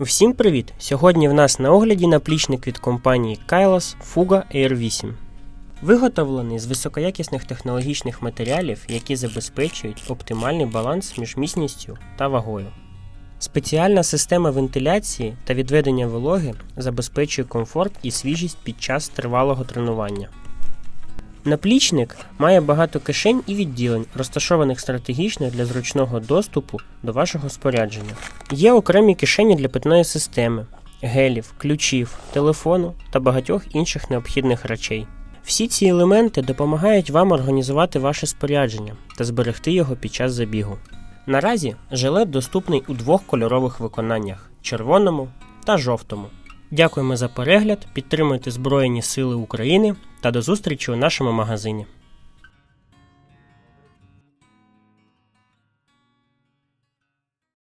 Всім привіт! Сьогодні в нас на огляді наплічник від компанії Kailos Fuga Air 8. Виготовлений з високоякісних технологічних матеріалів, які забезпечують оптимальний баланс між міцністю та вагою. Спеціальна система вентиляції та відведення вологи забезпечує комфорт і свіжість під час тривалого тренування. Наплічник має багато кишень і відділень, розташованих стратегічно для зручного доступу до вашого спорядження. Є окремі кишені для питної системи, гелів, ключів, телефону та багатьох інших необхідних речей. Всі ці елементи допомагають вам організувати ваше спорядження та зберегти його під час забігу. Наразі жилет доступний у двох кольорових виконаннях червоному та жовтому. Дякуємо за перегляд, підтримуйте Збройні Сили України та до зустрічі у нашому магазині.